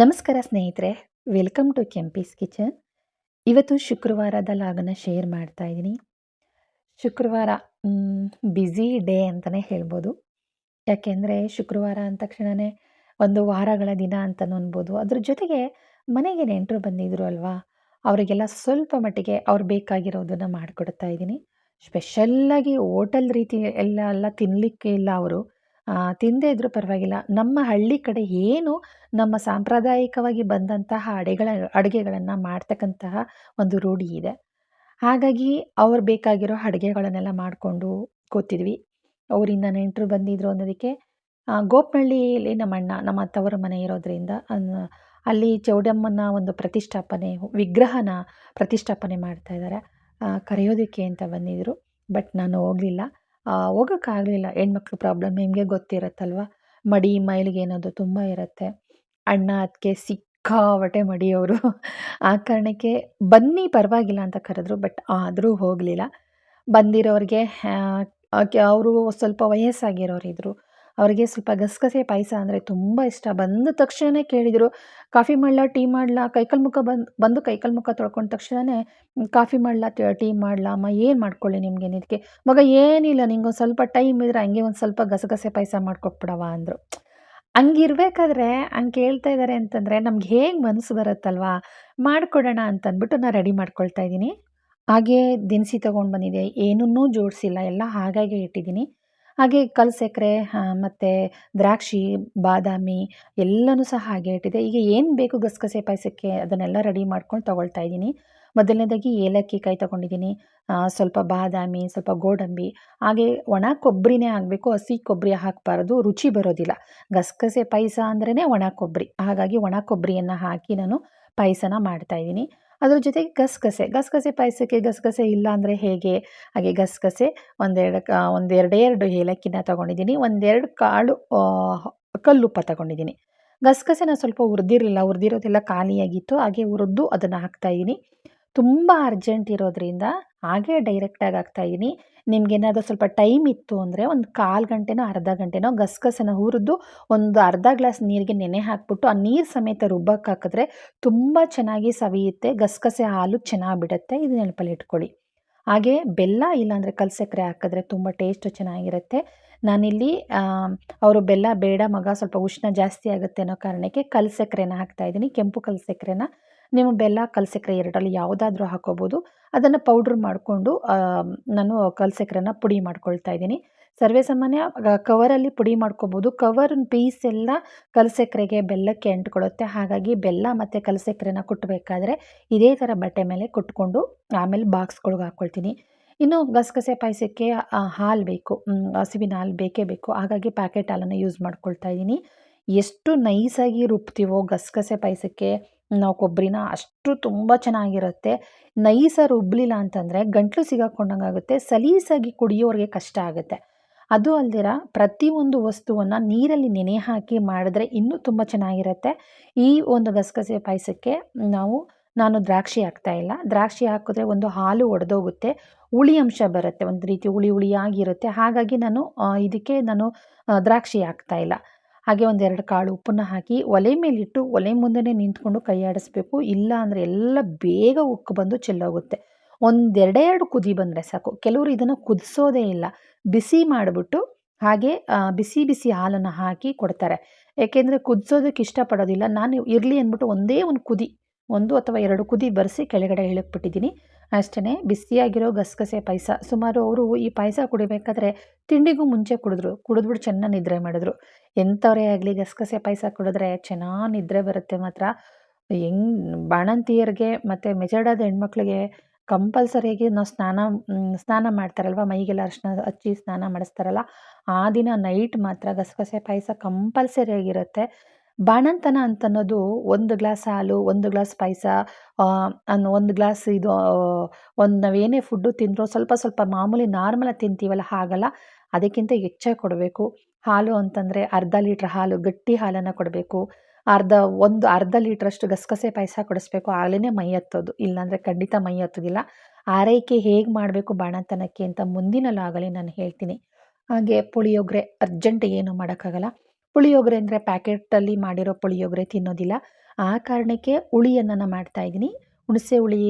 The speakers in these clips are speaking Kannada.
ನಮಸ್ಕಾರ ಸ್ನೇಹಿತರೆ, ವೆಲ್ಕಮ್ ಟು ಕೆಂಪೀಸ್ ಕಿಚನ್. ಇವತ್ತು ಶುಕ್ರವಾರದ ಲಾಗನ ಶೇರ್ ಮಾಡ್ತಾ ಇದ್ದೀನಿ. ಶುಕ್ರವಾರ ಬ್ಯುಸಿ ಡೇ ಅಂತಲೇ ಹೇಳ್ಬೋದು. ಯಾಕೆಂದರೆ ಶುಕ್ರವಾರ ಅಂದ ತಕ್ಷಣವೇ ಒಂದು ವಾರಗಳ ದಿನ ಅಂತ ಅನ್ಬೋದು. ಅದ್ರ ಜೊತೆಗೆ ಮನೆಗೆ ನೆಂಟರು ಬಂದಿದ್ರು ಅಲ್ವಾ, ಅವರಿಗೆಲ್ಲ ಸ್ವಲ್ಪ ಮಟ್ಟಿಗೆ ಅವ್ರು ಬೇಕಾಗಿರೋದನ್ನು ಮಾಡಿಕೊಡ್ತಾ ಇದ್ದೀನಿ. ಸ್ಪೆಷಲ್ಲಾಗಿ ಹೋಟೆಲ್ ರೀತಿ ಎಲ್ಲ ಎಲ್ಲ ತಿನ್ನಲಿಕ್ಕೆ ಇಲ್ಲ ಅವರು. ತಿಂದೇ ಇದ್ದರೂ ಪರವಾಗಿಲ್ಲ. ನಮ್ಮ ಹಳ್ಳಿ ಕಡೆ ಏನು ನಮ್ಮ ಸಾಂಪ್ರದಾಯಿಕವಾಗಿ ಬಂದಂತಹ ಅಡೆಗಳ, ಅಡುಗೆಗಳನ್ನು ಮಾಡ್ತಕ್ಕಂತಹ ಒಂದು ರೂಢಿ ಇದೆ. ಹಾಗಾಗಿ ಅವ್ರು ಬೇಕಾಗಿರೋ ಅಡುಗೆಗಳನ್ನೆಲ್ಲ ಮಾಡಿಕೊಂಡು ಕೂತಿದ್ವಿ. ಅವರಿಂದ ನೆಂಟರು ಬಂದಿದ್ರು ಅನ್ನೋದಕ್ಕೆ ಗೋಪನಹಳ್ಳಿಯಲ್ಲಿ ನಮ್ಮ ಅಣ್ಣ, ನಮ್ಮ ಅತ್ತವರ ಮನೆ ಇರೋದರಿಂದ ಅಲ್ಲಿ ಚೌಡಮ್ಮನ ಒಂದು ಪ್ರತಿಷ್ಠಾಪನೆ, ವಿಗ್ರಹನ ಪ್ರತಿಷ್ಠಾಪನೆ ಮಾಡ್ತಾ ಇದ್ದಾರೆ. ಕರೆಯೋದಕ್ಕೆ ಅಂತ ಬಂದಿದ್ದರು ಬಟ್ ನಾನು ಹೋಗಲಿಲ್ಲ. ಹೋಗೋಕ್ಕಾಗಲಿಲ್ಲ ಹೆಣ್ಮಕ್ಳು ಪ್ರಾಬ್ಲಮ್ ನಿಮಗೆ ಗೊತ್ತಿರುತ್ತಲ್ವ? ಮಡಿ, ಮೈಲಿಗೆ ಅನ್ನೋದು ತುಂಬ ಇರುತ್ತೆ. ಅಣ್ಣ ಅದಕ್ಕೆ ಸಿಕ್ಕಾಪಟ್ಟೆ ಮಡಿಯವರು ಆ ಕಾರಣಕ್ಕೆ ಬನ್ನಿ ಪರವಾಗಿಲ್ಲ ಅಂತ ಕರೆದ್ರು, ಬಟ್ ಆದರೂ ಹೋಗಲಿಲ್ಲ. ಬಂದಿರೋರಿಗೆ ಅವರು ಸ್ವಲ್ಪ ವಯಸ್ಸಾಗಿರೋರಿದ್ದರು ಅವರಿಗೆ ಸ್ವಲ್ಪ ಗಸಗಸೆ ಪಾಯಸ ಅಂದರೆ ತುಂಬ ಇಷ್ಟ. ಬಂದ ತಕ್ಷಣವೇ ಕೇಳಿದರು, ಕಾಫಿ ಮಾಡಲಾ, ಟೀ ಮಾಡ್ಲಾ? ಕೈಕಲ್ ಮುಖ ಬಂದು ಬಂದು ಕೈಕಾಲು ಮುಖ ತೊಳ್ಕೊಂಡ ತಕ್ಷಣವೇ ಕಾಫಿ ಮಾಡಲಾ ಟೀ ಮಾಡ್ಲಾ? ಅಮ್ಮ, ಏನು ಮಾಡ್ಕೊಳ್ಳಿ ನಿಮಗೆ ಇದಕ್ಕೆ ಮಗ, ಏನಿಲ್ಲ ನಿಂಗೊಂದು ಸ್ವಲ್ಪ ಟೈಮ್ ಇದ್ರೆ ಹಂಗೆ ಒಂದು ಸ್ವಲ್ಪ ಗಸಗಸೆ ಪಾಯಸ ಮಾಡ್ಕೊಟ್ಬಿಡವ ಅಂದರು. ಹಂಗಿರ್ಬೇಕಾದ್ರೆ ಹಂಗೆ ಕೇಳ್ತಾ ಇದ್ದಾರೆ ಅಂತಂದರೆ, ನಮ್ಗೆ ಹೇಗೆ ಮನಸ್ಸು ಬರುತ್ತಲ್ವಾ? ಮಾಡಿಕೊಡೋಣ ಅಂತಂದ್ಬಿಟ್ಟು ನಾನು ರೆಡಿ ಮಾಡ್ಕೊಳ್ತಾ ಇದ್ದೀನಿ. ಹಾಗೇ ದಿನಸಿ ತೊಗೊಂಡು ಬಂದಿದೆ ಏನನ್ನೂ ಜೋಡಿಸಿಲ್ಲ. ಎಲ್ಲ ಹಾಗಾಗಿ ಇಟ್ಟಿದ್ದೀನಿ. ಹಾಗೆ ಕಲ್ ಸಕ್ಕರೆ ಮತ್ತು ದ್ರಾಕ್ಷಿ, ಬಾದಾಮಿ ಎಲ್ಲನೂ ಸಹ ಹಾಗೆ ಇಟ್ಟಿದೆ. ಈಗ ಏನು ಬೇಕು ಗಸಗಸೆ ಪಾಯಸಕ್ಕೆ ಅದನ್ನೆಲ್ಲ ರೆಡಿ ಮಾಡ್ಕೊಂಡು ತೊಗೊಳ್ತಾ ಇದ್ದೀನಿ. ಮೊದಲನೇದಾಗಿ ಏಲಕ್ಕಿ ಕಾಯಿ ತೊಗೊಂಡಿದ್ದೀನಿ. ಸ್ವಲ್ಪ ಬಾದಾಮಿ, ಸ್ವಲ್ಪ ಗೋಡಂಬಿ, ಹಾಗೆ ಒಣ ಕೊಬ್ಬರಿನೇ ಆಗಬೇಕು. ಹಸಿ ಕೊಬ್ಬರಿ ಹಾಕಬಾರ್ದು, ರುಚಿ ಬರೋದಿಲ್ಲ. ಗಸಗಸೆ ಪಾಯಸ ಅಂದ್ರೇ ಒಣ ಕೊಬ್ಬರಿ ಹಾಗಾಗಿ ಒಣ ಕೊಬ್ಬರಿಯನ್ನು ಹಾಕಿ ನಾನು ಪಾಯಸನ ಮಾಡ್ತಾಯಿದ್ದೀನಿ ಅದ್ರ ಜೊತೆಗೆ ಗಸಗಸೆ ಗಸಗಸೆ ಪಾಯಸಕ್ಕೆ ಗಸಗಸೆ ಇಲ್ಲ ಅಂದರೆ ಹೇಗೆ? ಹಾಗೆ ಗಸಗಸೆ ಒಂದೆರಡು ಒಂದೆರಡೇ ಎರಡು ಏಲಕ್ಕಿನ ತೊಗೊಂಡಿದ್ದೀನಿ, ಒಂದೆರಡು ಕಾಳು ಕಲ್ಲುಪ್ಪ ತೊಗೊಂಡಿದ್ದೀನಿ. ಗಸಗಸೆನ ಸ್ವಲ್ಪ ಹುರಿದಿರಲಿಲ್ಲ, ಹುರಿದಿರೋದೆಲ್ಲ ಖಾಲಿಯಾಗಿತ್ತು, ಹಾಗೆ ಹುರಿದು ಅದನ್ನು ಹಾಕ್ತಾಯಿದ್ದೀನಿ ತುಂಬ ಅರ್ಜೆಂಟ್ ಇರೋದ್ರಿಂದ ಹಾಗೆ ಡೈರೆಕ್ಟಾಗಿ ಹಾಕ್ತಾಯಿದ್ದೀನಿ ನಿಮಗೇನಾದರೂ ಸ್ವಲ್ಪ ಟೈಮ್ ಇತ್ತು ಅಂದರೆ ಒಂದು ಕಾಲು ಗಂಟೆನೋ ಅರ್ಧ ಗಂಟೆನೋ ಗಸಗಸೆನ ಹುರಿದು ಒಂದು ಅರ್ಧ ಗ್ಲಾಸ್ ನೀರಿಗೆ ನೆನೆ ಹಾಕ್ಬಿಟ್ಟು ಆ ನೀರು ಸಮೇತ ರುಬ್ಬಕ್ಕೆ ಹಾಕಿದ್ರೆ ತುಂಬ ಚೆನ್ನಾಗಿ ಸವಿಯುತ್ತೆ, ಗಸಗಸೆ ಹಾಲು ಚೆನ್ನಾಗಿ ಬಿಡುತ್ತೆ, ಇದು ನೆನಪಲ್ಲಿ ಇಟ್ಕೊಳ್ಳಿ. ಹಾಗೆ ಬೆಲ್ಲ ಇಲ್ಲಾಂದರೆ ಕಲ್ ಸಕ್ಕರೆ ಹಾಕಿದ್ರೆ ತುಂಬ ಟೇಸ್ಟು ಚೆನ್ನಾಗಿರುತ್ತೆ. ನಾನಿಲ್ಲಿ ಅವರು ಬೆಲ್ಲ, ಬೇಡ, ಮಗ ಸ್ವಲ್ಪ ಉಷ್ಣ ಜಾಸ್ತಿ ಆಗುತ್ತೆ ಅನ್ನೋ ಕಾರಣಕ್ಕೆ ಕಲ್ ಸಕ್ಕರೆನ ಹಾಕ್ತಾಯಿದ್ದೀನಿ ಕೆಂಪು ಕಲ್ ಸಕ್ಕರೆನ ನೀವು ಬೆಲ್ಲ ಕಲ್ಸೆಕ್ರೆ ಎರಡರಲ್ಲಿ ಯಾವುದಾದ್ರೂ ಹಾಕೋಬೋದು. ಅದನ್ನು ಪೌಡ್ರ್ ಮಾಡಿಕೊಂಡು ನಾನು ಕಲ್ಸಕ್ಕರೆನ ಪುಡಿ ಮಾಡ್ಕೊಳ್ತಾ ಇದ್ದೀನಿ. ಸರ್ವೇ ಸಾಮಾನ್ಯ ಕವರಲ್ಲಿ ಪುಡಿ ಮಾಡ್ಕೋಬೋದು. ಕವರ್ ಪೀಸ್ ಎಲ್ಲ ಕಲ್ಸಕ್ಕರೆಗೆ ಬೆಲ್ಲಕ್ಕೆ ಅಂಟ್ಕೊಳ್ಳುತ್ತೆ ಹಾಗಾಗಿ ಬೆಲ್ಲ ಮತ್ತು ಕಲ್ಸಕ್ಕರೆನ ಕುಟ್ಟಬೇಕಾದ್ರೆ ಇದೇ ಥರ ಬಟ್ಟೆ ಮೇಲೆ ಕುಟ್ಕೊಂಡು ಆಮೇಲೆ ಬಾಕ್ಸ್ಗಳಿಗೆ ಹಾಕ್ಕೊಳ್ತೀನಿ ಇನ್ನು ಗಸಗಸೆ ಪಾಯಸಕ್ಕೆ ಹಾಲು ಬೇಕು. ಹಸಿವಿನ ಹಾಲು ಬೇಕೇ ಬೇಕು. ಹಾಗಾಗಿ ಪ್ಯಾಕೆಟ್ ಹಾಲನ್ನು ಯೂಸ್ ಮಾಡ್ಕೊಳ್ತಾ ಇದ್ದೀನಿ. ಎಷ್ಟು ನೈಸಾಗಿ ರುಬ್ತೀವೋ ಗಸಗಸೆ ಪಾಯಸಕ್ಕೆ. ನಾವು ಕೊಬ್ಬರಿನ ಅಷ್ಟು ತುಂಬ ಚೆನ್ನಾಗಿರುತ್ತೆ. ನೈಸಾಗಿ ರುಬ್ಬಲಿಲ್ಲ ಅಂತಂದರೆ ಗಂಟಲು ಸಿಗಾಕೊಂಡಂಗೆ ಆಗುತ್ತೆ, ಸಲೀಸಾಗಿ ಕುಡಿಯೋರಿಗೆ ಕಷ್ಟ ಆಗುತ್ತೆ. ಅದು ಅಲ್ದಿರ ಪ್ರತಿಯೊಂದು ವಸ್ತುವನ್ನು ನೀರಲ್ಲಿ ನೆನೆ ಹಾಕಿ ಮಾಡಿದ್ರೆ ಇನ್ನೂ ತುಂಬ ಚೆನ್ನಾಗಿರುತ್ತೆ. ಈ ಒಂದು ಗಸಗಸೆ ಪಾಯಸಕ್ಕೆ ನಾವು, ನಾನು ದ್ರಾಕ್ಷಿ ಹಾಕ್ತಾ ಇಲ್ಲ. ದ್ರಾಕ್ಷಿ ಹಾಕಿದ್ರೆ ಒಂದು ಹಾಲು ಒಡೆದೋಗುತ್ತೆ, ಹುಳಿ ಅಂಶ ಬರುತ್ತೆ. ಒಂದು ರೀತಿ ಹುಳಿ ಹುಳಿಯಾಗಿರುತ್ತೆ. ಹಾಗಾಗಿ ನಾನು ಇದಕ್ಕೆ ನಾನು ದ್ರಾಕ್ಷಿ ಹಾಕ್ತಾ ಇಲ್ಲ. ಹಾಗೆ ಒಂದೆರಡು ಕಾಳು ಉಪ್ಪನ್ನು ಹಾಕಿ ಒಲೆ ಮೇಲಿಟ್ಟು ಒಲೆ ಮುಂದೆನೇ ನಿಂತ್ಕೊಂಡು ಕೈ ಆಡಿಸ್ಬೇಕು. ಇಲ್ಲ ಅಂದರೆ ಎಲ್ಲ ಬೇಗ ಉಕ್ಕು ಬಂದು ಚೆಲ್ಲೋಗುತ್ತೆ. ಒಂದೆರಡೆರಡು ಕುದಿ ಬಂದರೆ ಸಾಕು. ಕೆಲವರು ಇದನ್ನು ಕುದಿಸೋದೇ ಇಲ್ಲ. ಬಿಸಿ ಮಾಡಿಬಿಟ್ಟು ಹಾಗೆ ಬಿಸಿ ಬಿಸಿ ಹಾಲನ್ನು ಹಾಕಿ ಕೊಡ್ತಾರೆ. ಯಾಕೆಂದರೆ ಕುದಿಸೋದಕ್ಕೆ ಇಷ್ಟಪಡೋದಿಲ್ಲ. ನಾನು ಇರಲಿ ಅಂದ್ಬಿಟ್ಟು ಒಂದೇ ಒಂದು ಕುದಿ ಒಂದು ಅಥವಾ ಎರಡು ಕುದಿ ಬರೆಸಿ ಕೆಳಗಡೆ ಇಳಕ್ಬಿಟ್ಟಿದ್ದೀನಿ ಅಷ್ಟೇ ಬಿಸಿಯಾಗಿರೋ ಗಸಗಸೆ ಪಾಯಸ. ಸುಮಾರು ಅವರು ಈ ಪಾಯಸ ಕುಡಿಬೇಕಾದ್ರೆ ತಿಂಡಿಗೂ ಮುಂಚೆ ಕುಡಿದ್ರು. ಕುಡಿದ್ಬಿಟ್ಟು ಚೆನ್ನಾಗಿ ನಿದ್ರೆ ಮಾಡಿದ್ರು. ಎಂಥವರೇ ಆಗಲಿ ಗಸಗಸೆ ಪಾಯಸ ಕುಡಿದ್ರೆ ಚೆನ್ನಾಗಿ ನಿದ್ರೆ ಬರುತ್ತೆ ಮಾತ್ರ. ಹೆಂಗ್ ಬಾಣಂತಿಯರಿಗೆ ಮತ್ತು ಮೆಜರ್ಡಾದ ಹೆಣ್ಮಕ್ಳಿಗೆ ಕಂಪಲ್ಸರಿಯಾಗಿ ನಾವು ಸ್ನಾನ ಸ್ನಾನ ಮಾಡ್ತಾರಲ್ವ? ಮೈಗೆಲ್ಲ ಅರ್ಶನ ಹಚ್ಚಿ ಸ್ನಾನ ಮಾಡಿಸ್ತಾರಲ್ಲ? ಆ ದಿನ ನೈಟ್ ಮಾತ್ರ ಗಸಗಸೆ ಪಾಯಸ ಕಂಪಲ್ಸರಿಯಾಗಿರುತ್ತೆ. ಬಾಣಂತನ ಅಂತನ್ನೋದು ಒಂದು ಗ್ಲಾಸ್ ಹಾಲು, ಒಂದು ಗ್ಲಾಸ್ ಪಾಯಸ ಅನ್ನು ಒಂದು ಗ್ಲಾಸ್ ಇದು ಒಂದು ನಾವೇನೇ ಫುಡ್ಡು ತಿಂದರೂ ಸ್ವಲ್ಪ ಸ್ವಲ್ಪ ಮಾಮೂಲಿ ನಾರ್ಮಲಾಗಿ ತಿಂತೀವಲ್ಲ ಹಾಗಲ್ಲ, ಅದಕ್ಕಿಂತ ಹೆಚ್ಚಾಗಿ ಕೊಡಬೇಕು. ಹಾಲು ಅಂತಂದರೆ ಅರ್ಧ ಲೀಟ್ರ್ ಹಾಲು, ಗಟ್ಟಿ ಹಾಲನ್ನು ಕೊಡಬೇಕು. ಅರ್ಧ, ಒಂದು ಅರ್ಧ ಲೀಟ್ರಷ್ಟು ಗಸಗಸೆ ಪಾಯಸ ಕೊಡಿಸ್ಬೇಕು. ಆಗಲೇ ಮೈ ಹತ್ತೋದು. ಇಲ್ಲಾಂದರೆ ಖಂಡಿತ ಮೈ ಹತ್ತೋದಿಲ್ಲ. ಆರೈಕೆ ಹೇಗೆ ಮಾಡಬೇಕು ಬಾಣಂತನಕ್ಕೆ ಅಂತ ಮುಂದಿನ ಲಾಗಲಿ ನಾನು ಹೇಳ್ತೀನಿ. ಹಾಗೆ ಪುಳಿಯೋಗರೆ ಅರ್ಜೆಂಟ್ ಏನು ಮಾಡೋಕ್ಕಾಗಲ್ಲ. ಪುಳಿಯೋಗರೆ ಅಂದರೆ ಪ್ಯಾಕೆಟಲ್ಲಿ ಮಾಡಿರೋ ಪುಳಿಯೋಗರೆ ತಿನ್ನೋದಿಲ್ಲ. ಆ ಕಾರಣಕ್ಕೆ ಹುಳಿಯನ್ನನ ಮಾಡ್ತಾಯಿದ್ದೀನಿ ಹುಣಸೆ ಹುಳಿ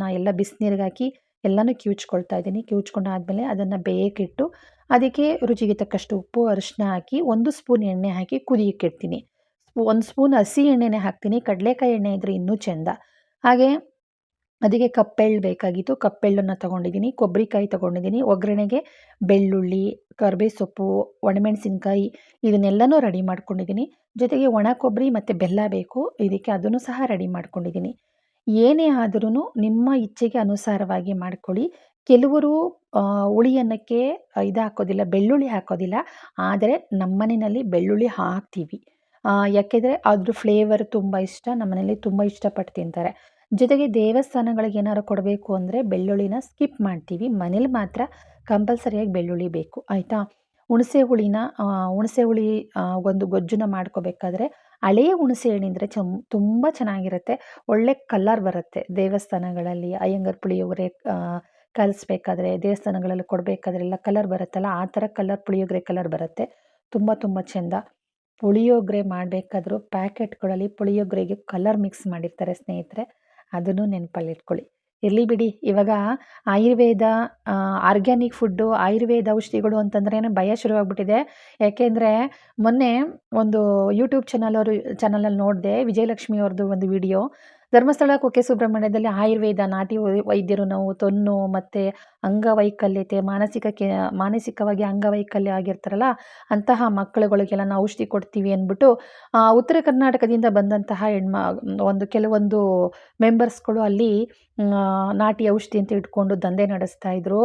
ನ ಎಲ್ಲ ಬಿಸಿನೀರಿಗೆ ಹಾಕಿ ಎಲ್ಲನೂ ಕಿವುಚ್ಕೊಳ್ತಾ ಇದ್ದೀನಿ. ಕಿವುಚ್ಕೊಂಡಾದ್ಮೇಲೆ ಅದನ್ನು ಬೇಯಕ್ಕಿಟ್ಟು ಅದಕ್ಕೆ ರುಚಿಗೆ ತಕ್ಕಷ್ಟು ಉಪ್ಪು ಅರಿಶಿನ ಹಾಕಿ ಒಂದು ಸ್ಪೂನ್ ಎಣ್ಣೆ ಹಾಕಿ ಕುದಿಯಕ್ಕಿಡ್ತೀನಿ ಒಂದು ಸ್ಪೂನ್ ಹಸಿ ಎಣ್ಣೆನೇ ಹಾಕ್ತೀನಿ. ಕಡಲೆಕಾಯಿ ಎಣ್ಣೆ ಇದ್ದರೆ ಇನ್ನೂ ಚೆಂದ. ಹಾಗೆ ಅದಕ್ಕೆ ಕಪ್ಪೆಳ್ಳು ಬೇಕಾಗಿತ್ತು. ಕಪ್ಪೆಳ್ಳನ್ನು ತೊಗೊಂಡಿದ್ದೀನಿ. ಕೊಬ್ಬರಿಕಾಯಿ ತೊಗೊಂಡಿದ್ದೀನಿ. ಒಗ್ಗರಣೆಗೆ ಬೆಳ್ಳುಳ್ಳಿ ಕರ್ಬೇ ಸೊಪ್ಪು, ಒಣಮೆಣಸಿನ್ಕಾಯಿ ಇದನ್ನೆಲ್ಲನೂ ರೆಡಿ ಮಾಡ್ಕೊಂಡಿದ್ದೀನಿ. ಜೊತೆಗೆ ಒಣ ಕೊಬ್ಬರಿ ಮತ್ತು ಬೆಲ್ಲ ಬೇಕು. ಇದಕ್ಕೆ ಅದನ್ನು ಸಹ ರೆಡಿ ಮಾಡ್ಕೊಂಡಿದ್ದೀನಿ. ಏನೇ ಆದ್ರೂ ನಿಮ್ಮ ಇಚ್ಛೆಗೆ ಅನುಸಾರವಾಗಿ ಮಾಡ್ಕೊಳ್ಳಿ. ಕೆಲವರು ಹುಳಿ ಅನ್ನಕ್ಕೆ ಇದು ಹಾಕೋದಿಲ್ಲ, ಬೆಳ್ಳುಳ್ಳಿ ಹಾಕೋದಿಲ್ಲ. ಆದರೆ ನಮ್ಮ ಮನೆಯಲ್ಲಿ ಬೆಳ್ಳುಳ್ಳಿ ಹಾಕ್ತೀವಿ. ಯಾಕೆಂದರೆ ಅದ್ರ ಫ್ಲೇವರ್ ತುಂಬ ಇಷ್ಟ, ನಮ್ಮ ಮನೇಲಿ ತುಂಬ ಇಷ್ಟಪಟ್ಟು ತಿಂತಾರೆ. ಜೊತೆಗೆ ದೇವಸ್ಥಾನಗಳಿಗೆ ಏನಾದ್ರು ಕೊಡಬೇಕು ಅಂದರೆ ಬೆಳ್ಳುಳ್ಳಿನ ಸ್ಕಿಪ್ ಮಾಡ್ತೀವಿ. ಮನೇಲಿ ಮಾತ್ರ ಕಂಪಲ್ಸರಿಯಾಗಿ ಬೆಳ್ಳುಳ್ಳಿ ಬೇಕು, ಆಯಿತಾ? ಹುಣಸೆ ಹುಳಿನ ಹುಣಸೆ ಹುಳಿ ಒಂದು ಗೊಜ್ಜನ್ನ ಮಾಡ್ಕೋಬೇಕಾದ್ರೆ ಹಳೆಯ ಹುಣಸೆ ಹಣ್ಣಿಂದರೆ ಚಮ್ ತುಂಬ ಚೆನ್ನಾಗಿರುತ್ತೆ. ಒಳ್ಳೆ ಕಲ್ಲರ್ ಬರುತ್ತೆ ದೇವಸ್ಥಾನಗಳಲ್ಲಿ. ಅಯ್ಯಂಗರ್ ಪುಳಿಯೋಗರೆ ಕಲಿಸ್ಬೇಕಾದ್ರೆ, ದೇವಸ್ಥಾನಗಳಲ್ಲಿ ಕೊಡಬೇಕಾದ್ರೆ ಎಲ್ಲ ಕಲರ್ ಬರುತ್ತಲ್ಲ, ಆ ಥರ ಕಲರ್ ಪುಳಿಯೋಗರೆ ಕಲರ್ ಬರುತ್ತೆ. ತುಂಬ ತುಂಬ ಚೆಂದ. ಪುಳಿಯೋಗರೆ ಮಾಡಬೇಕಾದ್ರೂ ಪ್ಯಾಕೆಟ್ಗಳಲ್ಲಿ ಪುಳಿಯೋಗರೆಗೆ ಕಲರ್ ಮಿಕ್ಸ್ ಮಾಡಿರ್ತಾರೆ ಸ್ನೇಹಿತರೆ. ಅದನ್ನು ನೆನಪಲ್ಲಿಟ್ಕೊಳ್ಳಿ. ಇರಲಿ ಬಿಡಿ, ಇವಾಗ ಆಯುರ್ವೇದ ಆರ್ಗ್ಯಾನಿಕ್ ಫುಡ್ಡು, ಆಯುರ್ವೇದ ಔಷಧಿಗಳು ಅಂತಂದ್ರೆ ಭಯ ಶುರುವಾಗ್ಬಿಟ್ಟಿದೆ. ಯಾಕೆಂದರೆ ಮೊನ್ನೆ ಒಂದು ಯೂಟ್ಯೂಬ್ ಚಾನಲ್ ಅವರು ಚಾನಲಲ್ಲಿ ನೋಡಿದೆ ವಿಜಯಲಕ್ಷ್ಮಿ ಅವ್ರದ್ದು ಒಂದು ವಿಡಿಯೋ. ಧರ್ಮಸ್ಥಳ ಕುಕ್ಕೆ ಸುಬ್ರಹ್ಮಣ್ಯದಲ್ಲಿ ಆಯುರ್ವೇದ, ನಾಟಿ ವೈದ್ಯರು ನಾವು, ತೊನ್ನು ಮತ್ತು ಅಂಗವೈಕಲ್ಯತೆ, ಮಾನಸಿಕಕ್ಕೆ, ಮಾನಸಿಕವಾಗಿ ಅಂಗವೈಕಲ್ಯ ಆಗಿರ್ತಾರಲ್ಲ, ಅಂತಹ ಮಕ್ಕಳುಗಳಿಗೆಲ್ಲ ನಾವು ಔಷಧಿ ಕೊಡ್ತೀವಿ ಅಂದ್ಬಿಟ್ಟು ಉತ್ತರ ಕರ್ನಾಟಕದಿಂದ ಬಂದಂತಹ ಹೆಣ್ಮ, ಒಂದು ಕೆಲವೊಂದು ಮೆಂಬರ್ಸ್ಗಳು ಅಲ್ಲಿ ನಾಟಿ ಔಷಧಿ ಅಂತ ಇಟ್ಕೊಂಡು ದಂಧೆ ನಡೆಸ್ತಾ ಇದ್ರು.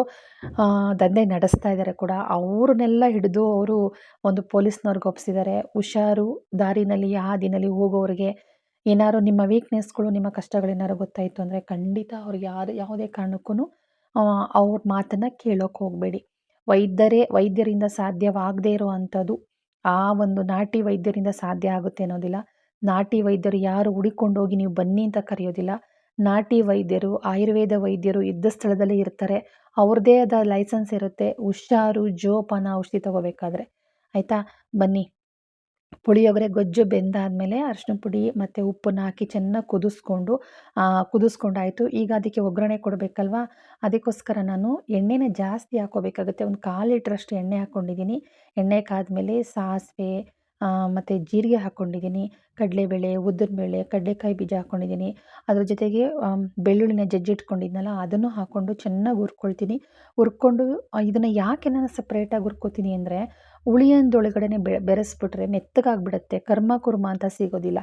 ದಂಧೆ ನಡೆಸ್ತಾ ಇದ್ದಾರೆ ಕೂಡ. ಅವ್ರನ್ನೆಲ್ಲ ಹಿಡಿದು ಅವರು ಒಂದು ಪೊಲೀಸ್ನವ್ರಿಗೆ ಒಪ್ಪಿಸಿದ್ದಾರೆ ಹುಷಾರು ದಾರಿನಲ್ಲಿ ಹಾದಿನಲ್ಲಿ ಹೋಗೋರಿಗೆ ಏನಾದ್ರು ನಿಮ್ಮ ವೀಕ್ನೆಸ್ಗಳು ನಿಮ್ಮ ಕಷ್ಟಗಳೇನಾದ್ರು ಗೊತ್ತಾಯಿತು ಅಂದರೆ ಖಂಡಿತ ಅವ್ರಿಗೆ ಯಾರು, ಯಾವುದೇ ಕಾರಣಕ್ಕೂ ಅವ್ರ ಮಾತನ್ನು ಕೇಳೋಕೆ ಹೋಗಬೇಡಿ. ವೈದ್ಯರೇ, ವೈದ್ಯರಿಂದ ಸಾಧ್ಯವಾಗದೇ ಇರೋ ಅಂಥದ್ದು ಆ ಒಂದು ನಾಟಿ ವೈದ್ಯರಿಂದ ಸಾಧ್ಯ ಆಗುತ್ತೆ ಅನ್ನೋದಿಲ್ಲ. ನಾಟಿ ವೈದ್ಯರು ಯಾರು ಹುಡಿಕೊಂಡೋಗಿ ನೀವು ಬನ್ನಿ ಅಂತ ಕರೆಯೋದಿಲ್ಲ. ನಾಟಿ ವೈದ್ಯರು, ಆಯುರ್ವೇದ ವೈದ್ಯರು ಇದ್ದ ಸ್ಥಳದಲ್ಲೇ ಇರ್ತಾರೆ. ಅವ್ರದ್ದೇ ಆದ ಲೈಸೆನ್ಸ್ ಇರುತ್ತೆ. ಹುಷಾರು, ಜೋಪಾನ ಔಷಧಿ ತಗೋಬೇಕಾದ್ರೆ. ಆಯಿತಾ? ಬನ್ನಿ. ಪುಳಿಯೋಗರೆ ಗೊಜ್ಜು ಬೆಂದಾದಮೇಲೆ ಅರಿಶಿನ ಪುಡಿ ಮತ್ತು ಉಪ್ಪನ್ನ ಹಾಕಿ ಚೆನ್ನಾಗಿ ಕುದಿಸ್ಕೊಂಡು ಕುದಿಸ್ಕೊಂಡಾಯಿತು. ಈಗ ಅದಕ್ಕೆ ಒಗ್ಗರಣೆ ಕೊಡಬೇಕಲ್ವಾ? ಅದಕ್ಕೋಸ್ಕರ ನಾನು ಎಣ್ಣೆನ ಜಾಸ್ತಿ ಹಾಕೋಬೇಕಾಗುತ್ತೆ ಒಂದು ಕಾಲು ಲೀಟ್ರಷ್ಟು ಎಣ್ಣೆ ಹಾಕ್ಕೊಂಡಿದ್ದೀನಿ. ಎಣ್ಣೆ ಕಾದ್ಮೇಲೆ ಸಾಸಿವೆ ಮತ್ತು ಜೀರಿಗೆ ಹಾಕ್ಕೊಂಡಿದ್ದೀನಿ ಕಡಲೆಬೇಳೆ ಉದ್ದಿನಬೇಳೆ ಕಡಲೆಕಾಯಿ ಬೀಜ ಹಾಕ್ಕೊಂಡಿದ್ದೀನಿ ಅದ್ರ ಜೊತೆಗೆ ಬೆಳ್ಳುಳ್ಳಿನ ಜಜ್ಜಿಟ್ಕೊಂಡಿದ್ನಲ್ಲ ಅದನ್ನು ಹಾಕ್ಕೊಂಡು ಚೆನ್ನಾಗಿ ಹುರ್ಕೊಳ್ತೀನಿ. ಹುರ್ಕೊಂಡು ಇದನ್ನು ಯಾಕೆ ನಾನು ಸಪ್ರೇಟಾಗಿ ಹುರ್ಕೊತೀನಿ ಅಂದರೆ, ಹುಳಿಯೊಂದೊಳಗಡೆನೆ ಬೆರೆಸ್ಬಿಟ್ರೆ ಮೆತ್ತಗಾಗ್ಬಿಡುತ್ತೆ, ಕರ್ಮ ಕುರ್ಮ ಅಂತ ಸಿಗೋದಿಲ್ಲ.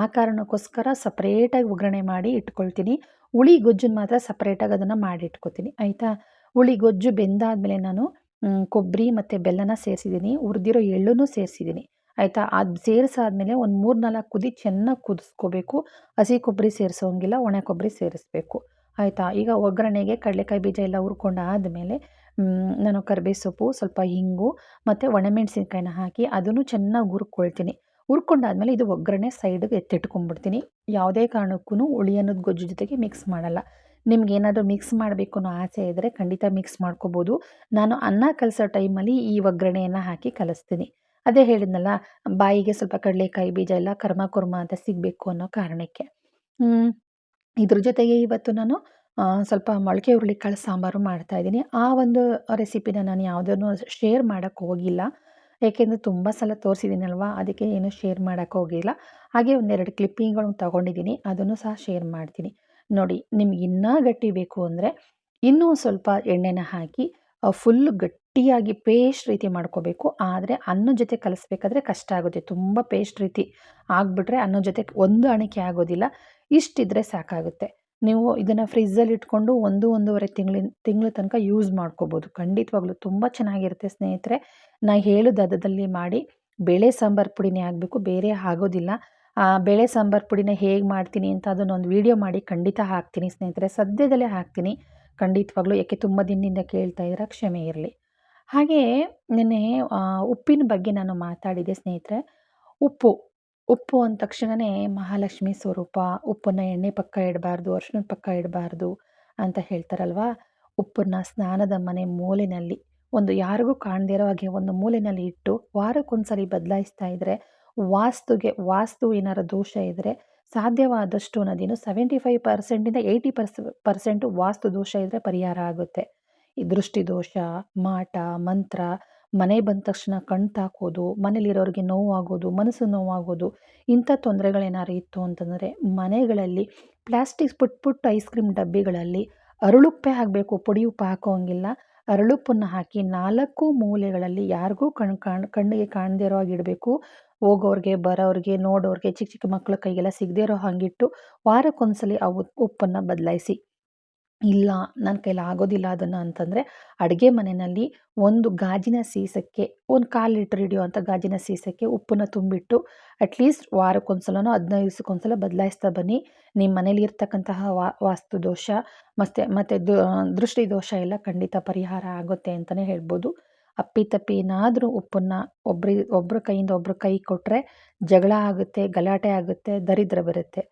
ಆ ಕಾರಣಕ್ಕೋಸ್ಕರ ಸಪ್ರೇಟಾಗಿ ಒಗ್ಗರಣೆ ಮಾಡಿ ಇಟ್ಕೊಳ್ತೀನಿ. ಹುಳಿ ಗೊಜ್ಜನ್ನು ಮಾತ್ರ ಸಪ್ರೇಟಾಗಿ ಅದನ್ನು ಮಾಡಿ ಇಟ್ಕೊತೀನಿ ಆಯಿತಾ? ಹುಳಿ ಗೊಜ್ಜು ಬೆಂದಾದಮೇಲೆ ನಾನು ಕೊಬ್ಬರಿ ಮತ್ತು ಬೆಲ್ಲನ ಸೇರಿಸಿದ್ದೀನಿ, ಹುರಿದಿರೋ ಎಳ್ಳನ್ನು ಸೇರಿಸಿದ್ದೀನಿ. ಆಯಿತಾ? ಅದು ಸೇರಿಸಾದ್ಮೇಲೆ ಒಂದು ಮೂರು ನಾಲ್ಕು ಕುದಿ ಚೆನ್ನಾಗಿ ಕುದಿಸ್ಕೋಬೇಕು. ಹಸಿ ಕೊಬ್ಬರಿ ಸೇರಿಸೋಂಗಿಲ್ಲ, ಒಣ ಕೊಬ್ಬರಿ ಸೇರಿಸ್ಬೇಕು. ಆಯಿತಾ? ಈಗ ಒಗ್ಗರಣೆಗೆ ಕಡಲೆಕಾಯಿ ಬೀಜ ಎಲ್ಲ ಹುರ್ಕೊಂಡಾದಮೇಲೆ ನಾನು ಕರ್ಬೇ ಸೊಪ್ಪು ಸ್ವಲ್ಪ ಹಿಂಗು, ಮತ್ತು ಒಣಮೆಣಸಿನ್ಕಾಯಿನ ಹಾಕಿ ಅದನ್ನು ಚೆನ್ನಾಗಿ ಹುರ್ಕೊಳ್ತೀನಿ. ಹುರ್ಕೊಂಡಾದ್ಮೇಲೆ ಇದು ಒಗ್ಗರಣೆ ಸೈಡಿಗೆ ಎತ್ತಿಟ್ಕೊಂಡ್ಬಿಡ್ತೀನಿ ಯಾವುದೇ ಕಾರಣಕ್ಕೂ ಹುಳಿ ಅನ್ನೋದು ಗೊಜ್ಜು ಜೊತೆಗೆ ಮಿಕ್ಸ್ ಮಾಡಲ್ಲ. ನಿಮ್ಗೆ ಏನಾದರೂ ಮಿಕ್ಸ್ ಮಾಡಬೇಕು ಅನ್ನೋ ಆಸೆ ಇದ್ದರೆ ಖಂಡಿತ ಮಿಕ್ಸ್ ಮಾಡ್ಕೋಬೋದು. ನಾನು ಅನ್ನ ಕಲಸೋ ಟೈಮಲ್ಲಿ ಈ ಒಗ್ಗರಣೆಯನ್ನು ಹಾಕಿ ಕಲಿಸ್ತೀನಿ. ಅದೇ ಹೇಳಿದ್ನಲ್ಲ, ಬಾಯಿಗೆ ಸ್ವಲ್ಪ ಕಡಲೆಕಾಯಿ ಬೀಜ ಎಲ್ಲ ಕರ್ಮ ಕುರ್ಮ ಅಂತ ಸಿಗಬೇಕು ಅನ್ನೋ ಕಾರಣಕ್ಕೆ. ಇದ್ರ ಜೊತೆಗೆ ಇವತ್ತು ನಾನು ಸ್ವಲ್ಪ ಮೊಳಕೆ ಹುರುಳಿಕಾಳು ಸಾಂಬಾರು ಮಾಡ್ತಾ ಇದ್ದೀನಿ. ಆ ಒಂದು ರೆಸಿಪಿನ ನಾನು ಯಾವುದನ್ನು ಶೇರ್ ಮಾಡೋಕ್ಕೆ ಹೋಗಿಲ್ಲ. ಏಕೆಂದರೆ ತುಂಬ ಸಲ ತೋರಿಸಿದ್ದೀನಲ್ವ, ಅದಕ್ಕೆ ಏನು ಶೇರ್ ಮಾಡೋಕ್ಕೆ ಹೋಗಿಲ್ಲ. ಹಾಗೆ ಒಂದೆರಡು ಕ್ಲಿಪ್ಪಿಂಗ್ಗಳನ್ನು ತಗೊಂಡಿದ್ದೀನಿ, ಅದನ್ನು ಸಹ ಶೇರ್ ಮಾಡ್ತೀನಿ. ನೋಡಿ, ನಿಮ್ಗೆ ಇನ್ನೂ ಗಟ್ಟಿ ಬೇಕು ಅಂದರೆ ಇನ್ನೂ ಸ್ವಲ್ಪ ಎಣ್ಣೆನ ಹಾಕಿ ಫುಲ್ ಗಟ್ಟಿಯಾಗಿ ಪೇಸ್ಟ್ ರೀತಿ ಮಾಡ್ಕೋಬೇಕು. ಆದರೆ ಅನ್ನ ಜೊತೆ ಕಲಿಸ್ಬೇಕಾದ್ರೆ ಕಷ್ಟ ಆಗುತ್ತೆ. ತುಂಬ ಪೇಸ್ಟ್ ರೀತಿ ಆಗಿಬಿಟ್ರೆ ಅನ್ನ ಜೊತೆ ಒಂದು ಅಣಿಕೆ ಆಗೋದಿಲ್ಲ. ಇಷ್ಟಿದ್ರೆ ಸಾಕಾಗುತ್ತೆ. ನೀವು ಇದನ್ನು ಫ್ರಿಜ್ಜಲ್ಲಿ ಇಟ್ಕೊಂಡು ಒಂದು, ಒಂದೂವರೆ ತಿಂಗಳಿನ ತಿಂಗಳ ತನಕ ಯೂಸ್ ಮಾಡ್ಕೋಬೋದು. ಖಂಡಿತವಾಗ್ಲೂ ತುಂಬ ಚೆನ್ನಾಗಿರುತ್ತೆ ಸ್ನೇಹಿತರೆ. ನಾ ಹೇಳಿದ ಅದದಲ್ಲಿ ಮಾಡಿ ಬೇಳೆ ಸಾಂಬಾರು ಪುಡಿನೇ ಆಗಬೇಕು. ಬೇರೆ ಆಗೋದಿಲ್ಲ. ಆ ಬೇಳೆ ಸಾಂಬಾರು ಪುಡಿನ ಹೇಗೆ ಮಾಡ್ತೀನಿ ಅಂತ ಅದನ್ನೊಂದು ವೀಡಿಯೋ ಮಾಡಿ ಖಂಡಿತ ಹಾಕ್ತೀನಿ ಸ್ನೇಹಿತರೆ. ಸದ್ಯದಲ್ಲೇ ಹಾಕ್ತೀನಿ. ಖಂಡಿತವಾಗ್ಲೂ, ಯಾಕೆ ತುಂಬ ದಿನದಿಂದ ಕೇಳ್ತಾ ಇದ್ರೆ ಕ್ಷಮೆ ಇರಲಿ. ಹಾಗೇ ನಿನ್ನೆ ಉಪ್ಪಿನ ಬಗ್ಗೆ ನಾನು ಮಾತಾಡಿದೆ ಸ್ನೇಹಿತರೆ. ಉಪ್ಪು ಉಪ್ಪು ಅಂದ ತಕ್ಷಣವೇ ಮಹಾಲಕ್ಷ್ಮಿ ಸ್ವರೂಪ, ಉಪ್ಪನ್ನು ಎಣ್ಣೆ ಪಕ್ಕ ಇಡಬಾರ್ದು ಅರ್ಶಿನದ ಪಕ್ಕ ಇಡಬಾರ್ದು ಅಂತ ಹೇಳ್ತಾರಲ್ವಾ? ಉಪ್ಪನ್ನ ಸ್ನಾನದ ಮನೆ ಮೂಲೆಯಲ್ಲಿ, ಒಂದು ಯಾರಿಗೂ ಕಾಣದೇ ಇರೋ ಹಾಗೆ ಒಂದು ಮೂಲೆಯಲ್ಲಿ ಇಟ್ಟು ವಾರಕ್ಕೊಂದ್ಸರಿ ಬದಲಾಯಿಸ್ತಾ ಇದ್ದರೆ ವಾಸ್ತುಗೆ, ವಾಸ್ತು ಏನಾರು ದೋಷ ಇದ್ದರೆ ಸಾಧ್ಯವಾದಷ್ಟು ಅನ್ನೋದೇನು ಸೆವೆಂಟಿ ಫೈವ್ ಪರ್ಸೆಂಟಿಂದ ಏಯ್ಟಿ ಪರ್ಸ್ ಪರ್ಸೆಂಟು ವಾಸ್ತು ದೋಷ ಇದ್ದರೆ ಪರಿಹಾರ ಆಗುತ್ತೆ. ಈ ದೃಷ್ಟಿ ದೋಷ ಮಾಟ, ಮಂತ್ರ, ಮನೆ ಬಂದ ತಕ್ಷಣ ಕಣ್ಣು ತಾಕೋದು, ಮನೇಲಿರೋರಿಗೆ ನೋವಾಗೋದು, ಮನಸ್ಸು ನೋವಾಗೋದು, ಇಂಥ ತೊಂದರೆಗಳೇನಾದ್ರು ಇತ್ತು ಅಂತಂದರೆ ಮನೆಗಳಲ್ಲಿ ಪ್ಲಾಸ್ಟಿಕ್ ಪುಟ್ ಪುಟ್ಟ ಐಸ್ ಕ್ರೀಮ್ ಡಬ್ಬಿಗಳಲ್ಲಿ ಅರಳುಪ್ಪೆ ಹಾಕಬೇಕು, ಪುಡಿ ಉಪ್ಪು ಹಾಕೋಂಗಿಲ್ಲ. ಅರಳುಪ್ಪನ್ನು ಹಾಕಿ ನಾಲ್ಕು ಮೂಲೆಗಳಲ್ಲಿ ಯಾರಿಗೂ ಕಣ್ ಕಾಣ್, ಕಣ್ಣಿಗೆ ಕಾಣದೇ ಇರೋ ಹಾಗೆ ಹೋಗೋರಿಗೆ, ಬರೋರಿಗೆ, ನೋಡೋರಿಗೆ, ಚಿಕ್ಕ ಚಿಕ್ಕ ಮಕ್ಕಳ ಕೈಗೆಲ್ಲ ಸಿಗದೇ ಇರೋ ಹಾಗಿಟ್ಟು ವಾರಕ್ಕೊಂದ್ಸಲಿ ಆ ಉಪ್ಪನ್ನು ಬದಲಾಯಿಸಿ. ಇಲ್ಲ ನನ್ನ ಕೈಲಿ ಆಗೋದಿಲ್ಲ ಅದನ್ನು ಅಂತಂದರೆ, ಅಡುಗೆ ಮನೆಯಲ್ಲಿ ಒಂದು ಗಾಜಿನ ಸೀಸಕ್ಕೆ ಒಂದು ಕಾಲು ಲೀಟ್ರ್ ಹಿಡಿಯುವಂಥ ಗಾಜಿನ ಸೀಸಕ್ಕೆ ಉಪ್ಪನ್ನ ತುಂಬಿಟ್ಟು ಅಟ್ಲೀಸ್ಟ್ ವಾರಕ್ಕೊಂದ್ಸಲನೋ ಹದಿನೈದು ದಿವ್ಸಕ್ಕೊಂದ್ಸಲ ಬದಲಾಯಿಸ್ತಾ ಬನ್ನಿ. ನಿಮ್ಮ ಮನೇಲಿ ಇರ್ತಕ್ಕಂತಹ ವಾಸ್ತು ದೋಷ, ಮತ್ತು ಮತ್ತು ದೃಷ್ಟಿ ದೋಷ ಎಲ್ಲ ಖಂಡಿತ ಪರಿಹಾರ ಆಗುತ್ತೆ ಅಂತಲೇ ಹೇಳ್ಬೋದು. ಅಪ್ಪಿತಪ್ಪಿ ಏನಾದರೂ ಉಪ್ಪನ್ನು ಒಬ್ಬರಿ ಒಬ್ಬರ ಕೈಯಿಂದ ಒಬ್ರ ಕೈ ಕೊಟ್ಟರೆ ಜಗಳ ಆಗುತ್ತೆ, ಗಲಾಟೆ ಆಗುತ್ತೆ, ದರಿದ್ರ ಬರುತ್ತೆ.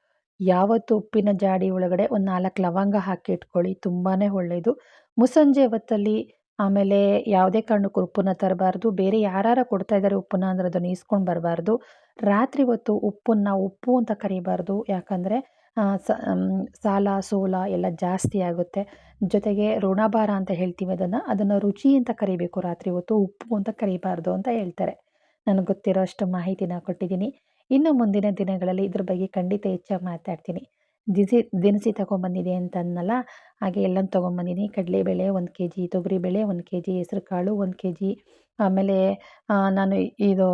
ಯಾವತ್ತು ಉಪ್ಪಿನ ಜಾಡಿ ಒಳಗಡೆ ಒಂದು ನಾಲ್ಕು ಲವಂಗ ಹಾಕಿ ಇಟ್ಕೊಳ್ಳಿ ತುಂಬಾ ಒಳ್ಳೆಯದು ಮುಸಂಜೆ ಹೊತ್ತಲ್ಲಿ ಆಮೇಲೆ ಯಾವುದೇ ಕಾರಣಕ್ಕೂ ಉಪ್ಪನ್ನ ತರಬಾರ್ದು, ಬೇರೆ ಯಾರು ಕೊಡ್ತಾ ಇದ್ದಾರೆ ಉಪ್ಪನ್ನ ಅಂದರೆ ಅದನ್ನು ಈಸ್ಕೊಂಡು ಬರಬಾರ್ದು. ರಾತ್ರಿ ಹೊತ್ತು ಉಪ್ಪನ್ನು ಉಪ್ಪು ಅಂತ ಕರಿಬಾರ್ದು, ಯಾಕಂದರೆ ಸಾಲ, ಸೋಲ ಎಲ್ಲ ಜಾಸ್ತಿ ಆಗುತ್ತೆ. ಜೊತೆಗೆ ಋಣಭಾರ ಅಂತ ಹೇಳ್ತೀವಿ ಅದನ್ನು ಅದನ್ನು ರುಚಿ ಅಂತ ಕರಿಬೇಕು ರಾತ್ರಿ ಹೊತ್ತು, ಉಪ್ಪು ಅಂತ ಕರಿಬಾರ್ದು ಅಂತ ಹೇಳ್ತಾರೆ. ನನಗೆ ಗೊತ್ತಿರೋ ಅಷ್ಟು ಮಾಹಿತಿನ ಕೊಟ್ಟಿದ್ದೀನಿ. ಇನ್ನು ಮುಂದಿನ ದಿನಗಳಲ್ಲಿ ಇದ್ರ ಬಗ್ಗೆ ಖಂಡಿತ ಹೆಚ್ಚಾಗಿ ಮಾತಾಡ್ತೀನಿ. ದಿಸಿ, ದಿನಸಿ ತಗೊಂಬಂದಿದೆ ಅಂತ ಅನ್ನಲ್ಲ ಹಾಗೆ ಎಲ್ಲನೂ ತೊಗೊಂಬಂದಿನಿ. ಕಡಲೆಬೇಳೆ ಒಂದು ಕೆ ಜಿ ತೊಗರಿಬೇಳೆ ಒಂದು ಕೆ ಜಿ ಹೆಸ್ರು ಕಾಳು ಒಂದು ಕೆ ಜಿ ಆಮೇಲೆ ನಾನು ಇದು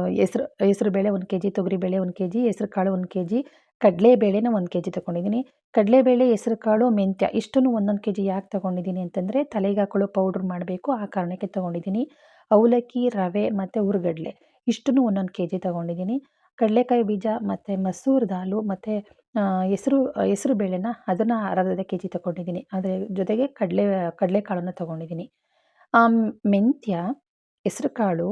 ಹೆಸ್ರು ಬೇಳೆ ಒಂದು ಕೆ ಜಿ ತೊಗರಿಬೇಳೆ ಒಂದು ಕೆ ಜಿ ಹೆಸ್ರು ಕಾಳು ಒಂದು ಕೆ ಜಿ ಕಡಲೆಬೇಳೆನ ಒಂದು ಕೆ ಜಿ ತೊಗೊಂಡಿದ್ದೀನಿ ಕಡಲೆಬೇಳೆ ಹೆಸ್ರು ಕಾಳು ಮೆಂತ್ಯ ಇಷ್ಟನ್ನು ಒಂದೊಂದು ಕೆ ಜಿ ಯಾಕೆ ತೊಗೊಂಡಿದ್ದೀನಿ ಅಂತಂದರೆ ತಲೆಗೆ ಪೌಡ್ರ್ ಮಾಡಬೇಕು, ಆ ಕಾರಣಕ್ಕೆ ತೊಗೊಂಡಿದ್ದೀನಿ ಅವಲಕ್ಕಿ, ರವೆ ಮತ್ತು ಹುರ್ಗಡ್ಲೆ ಇಷ್ಟನ್ನು ಒಂದೊಂದು ಕೆ ಜಿ ತೊಗೊಂಡಿದ್ದೀನಿ ಕಡಲೆಕಾಯಿ ಬೀಜ, ಮತ್ತು ಮಸೂರ್ ದಾಲು, ಮತ್ತು ಹೆಸರು, ಹೆಸ್ರು ಬೇಳೆನ ಅದನ್ನು ಅರ್ಧ ಕೆ ಜಿ ತಗೊಂಡಿದ್ದೀನಿ. ಅದರ ಜೊತೆಗೆ ಕಡಲೆ, ಕಡಲೆಕಾಳನ್ನು ತೊಗೊಂಡಿದ್ದೀನಿ. ಮೆಂತ್ಯ, ಹೆಸರುಕಾಳು,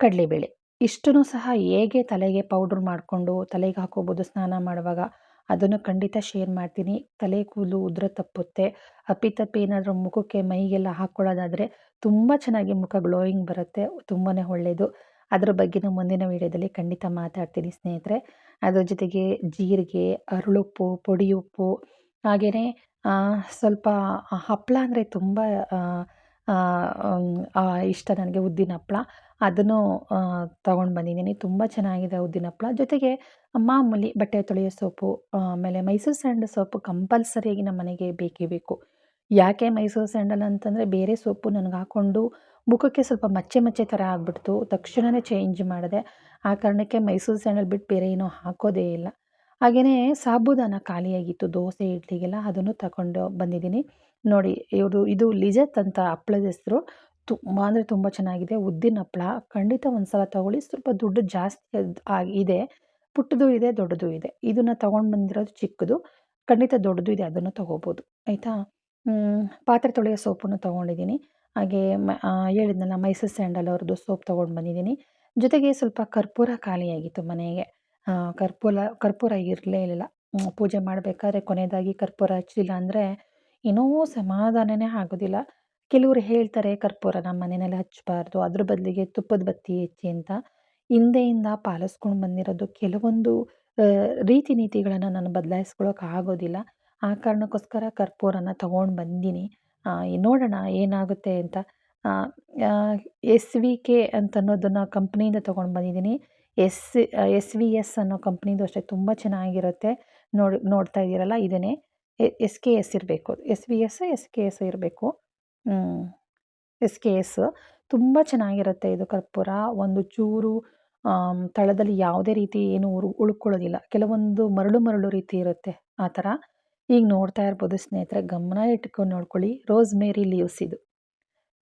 ಕಡಲೆಬೇಳೆ ಇಷ್ಟನ್ನು ಸಹ ಹೇಗೆ ತಲೆಗೆ ಪೌಡ್ರ್ ಮಾಡಿಕೊಂಡು ತಲೆಗೆ ಹಾಕೋಬೋದು ಸ್ನಾನ ಮಾಡುವಾಗ ಅದನ್ನು ಖಂಡಿತ ಶೇರ್ ಮಾಡ್ತೀನಿ. ತಲೆ ಕೂದಲು ಉದ್ರ ತಪ್ಪುತ್ತೆ. ಅಪ್ಪಿತಪ್ಪಿ ಏನಾದರೂ ಮುಖಕ್ಕೆ ಮೈಗೆಲ್ಲ ಹಾಕ್ಕೊಳ್ಳೋದಾದರೆ ತುಂಬ ಚೆನ್ನಾಗಿ ಮುಖ ಗ್ಲೋಯಿಂಗ್ ಬರುತ್ತೆ. ತುಂಬಾ ಒಳ್ಳೆಯದು ಅದ್ರ ಬಗ್ಗೆನೂ ಮುಂದಿನ ವೀಡಿಯೋದಲ್ಲಿ ಖಂಡಿತ ಮಾತಾಡ್ತೀನಿ ಸ್ನೇಹಿತರೆ. ಅದರ ಜೊತೆಗೆ ಜೀರಿಗೆ, ಅರಳುಪ್ಪು ಪುಡಿ ಉಪ್ಪು ಹಾಗೆಯೇ ಸ್ವಲ್ಪ ಹಪ್ಪಳ ಅಂದರೆ ತುಂಬ ಇಷ್ಟ ನನಗೆ ಉದ್ದಿನ ಹಪ್ಪಳ ಅದನ್ನು ತೊಗೊಂಡು ಬಂದಿದ್ದೀನಿ. ತುಂಬ ಚೆನ್ನಾಗಿದೆ ಉದ್ದಿನ ಹಪ್ಪಳ ಜೊತೆಗೆ ಮಾಮೂಲಿ ಬಟ್ಟೆ ತೊಳೆಯೋ ಸೋಪು, ಆಮೇಲೆ ಮೈಸೂರು ಸ್ಯಾಂಡಲ್ ಸೋಪು ಕಂಪಲ್ಸರಿಯಾಗಿ ನಮ್ಮ ಮನೆಗೆ ಬೇಕೇ ಬೇಕು. ಯಾಕೆ ಮೈಸೂರು ಸ್ಯಾಂಡಲ್ ಅಂತಂದರೆ ಬೇರೆ ಸೋಪು ನನಗೆ ಹಾಕ್ಕೊಂಡು ಮುಖಕ್ಕೆ ಸ್ವಲ್ಪ ಮಚ್ಚೆ ಮಚ್ಚೆ ಥರ ಆಗಿಬಿಡ್ತು. ತಕ್ಷಣವೇ ಚೇಂಜ್ ಮಾಡಿದೆ. ಆ ಕಾರಣಕ್ಕೆ ಮೈಸೂರು ಸ್ಯಾಂಡಲ್ ಬಿಟ್ಟು ಬೇರೆ ಏನೂ ಹಾಕೋದೇ ಇಲ್ಲ. ಹಾಗೆಯೇ ಸಾಬುದಾನ ಖಾಲಿಯಾಗಿತ್ತು, ದೋಸೆ, ಇಡ್ಲಿಗೆಲ್ಲ ಅದನ್ನು ತಗೊಂಡು ಬಂದಿದ್ದೀನಿ. ನೋಡಿ, ಇವರು, ಇದು ಲಿಜತ್ ಅಂತ ಹಪ್ಪಳದ ಹೆಸರು. ತುಂಬ ಅಂದರೆ ತುಂಬ ಚೆನ್ನಾಗಿದೆ. ಉದ್ದಿನ ಹಪ್ಪಳ. ಖಂಡಿತ ಒಂದು ಸಲ ತೊಗೊಳ್ಳಿ. ಸ್ವಲ್ಪ ದುಡ್ಡು ಜಾಸ್ತಿ ಇದೆ. ಪುಟ್ಟದು ಇದೆ ದೊಡ್ಡದು ಇದೆ. ಇದನ್ನು ತೊಗೊಂಡು ಬಂದಿರೋದು ಚಿಕ್ಕದು. ಖಂಡಿತ ದೊಡ್ಡದು ಇದೆ, ಅದನ್ನು ತೊಗೋಬೋದು. ಆಯಿತಾ? ಪಾತ್ರೆ ತೊಳೆಯೋ ಸೋಪನ್ನು ತೊಗೊಂಡಿದ್ದೀನಿ. ಹಾಗೆ ಹೇಳಿದ್ನಲ್ಲ ಮೈಸೂರು ಸ್ಯಾಂಡಲ್ ಅವ್ರದ್ದು ಸೋಪ್ ತೊಗೊಂಡು ಬಂದಿದ್ದೀನಿ. ಜೊತೆಗೆ ಸ್ವಲ್ಪ ಕರ್ಪೂರ ಖಾಲಿಯಾಗಿತ್ತು ಮನೆಗೆ. ಕರ್ಪೂರ ಕರ್ಪೂರ ಇರಲೇ ಇಲ್ಲ ಪೂಜೆ ಮಾಡಬೇಕಾದ್ರೆ ಕೊನೆಯದಾಗಿ ಕರ್ಪೂರ ಹಚ್ಚಲಿಲ್ಲ ಅಂದರೆ ಏನೋ ಸಮಾಧಾನನೇ ಆಗೋದಿಲ್ಲ. ಕೆಲವರು ಹೇಳ್ತಾರೆ ಕರ್ಪೂರ ನಮ್ಮ ಮನೆಯಲ್ಲಿ ಹಚ್ಚಬಾರ್ದು, ಅದ್ರ ಬದಲಿಗೆ ತುಪ್ಪದ ಬತ್ತಿ ಹೆಚ್ಚಿ ಅಂತ. ಹಿಂದೆಯಿಂದ ಪಾಲಿಸ್ಕೊಂಡು ಬಂದಿರೋದು ಕೆಲವೊಂದು ರೀತಿ ನೀತಿಗಳನ್ನು ನಾನು ಬದಲಾಯಿಸ್ಕೊಳ್ಳೋಕೆ ಆಗೋದಿಲ್ಲ. ಆ ಕಾರಣಕ್ಕೋಸ್ಕರ ಕರ್ಪೂರನ ತಗೊಂಡು ಬಂದೀನಿ. ನೋಡೋಣ ಏನಾಗುತ್ತೆ ಅಂತ. ಎಸ್ ವಿ ಕೆ ಅಂತ ಅನ್ನೋದನ್ನು ಕಂಪ್ನಿಯಿಂದ ತೊಗೊಂಡು ಬಂದಿದ್ದೀನಿ. ಎಸ್ ಎಸ್ ವಿ ಎಸ್ ಅನ್ನೋ ಕಂಪ್ನಿದು ಅಷ್ಟೇ ತುಂಬ ಚೆನ್ನಾಗಿರುತ್ತೆ. ನೋಡಿ, ನೋಡ್ತಾ ಇದ್ದೀರಲ್ಲ ಇದನ್ನೇ. ಎಸ್ ಕೆ ಎಸ್ ಇರಬೇಕು. S V S S K S ಇರಬೇಕು. S K S. ತುಂಬ ಚೆನ್ನಾಗಿರುತ್ತೆ ಇದು ಕರ್ಪೂರ. ಒಂದು ಚೂರು ತಳದಲ್ಲಿ ಯಾವುದೇ ರೀತಿ ಏನು ಉಳ್ಕೊಳ್ಳೋದಿಲ್ಲ. ಕೆಲವೊಂದು ಮರಳು ಮರಳು ರೀತಿ ಇರುತ್ತೆ ಆ ಥರ. ಈಗ ನೋಡ್ತಾ ಇರ್ಬೋದು ಸ್ನೇಹಿತರೆ, ಗಮನ ಇಟ್ಕೊಂಡು ನೋಡ್ಕೊಳ್ಳಿ. ರೋಸ್ ಮೇರಿ ಲೀವ್ಸ್ ಇದು.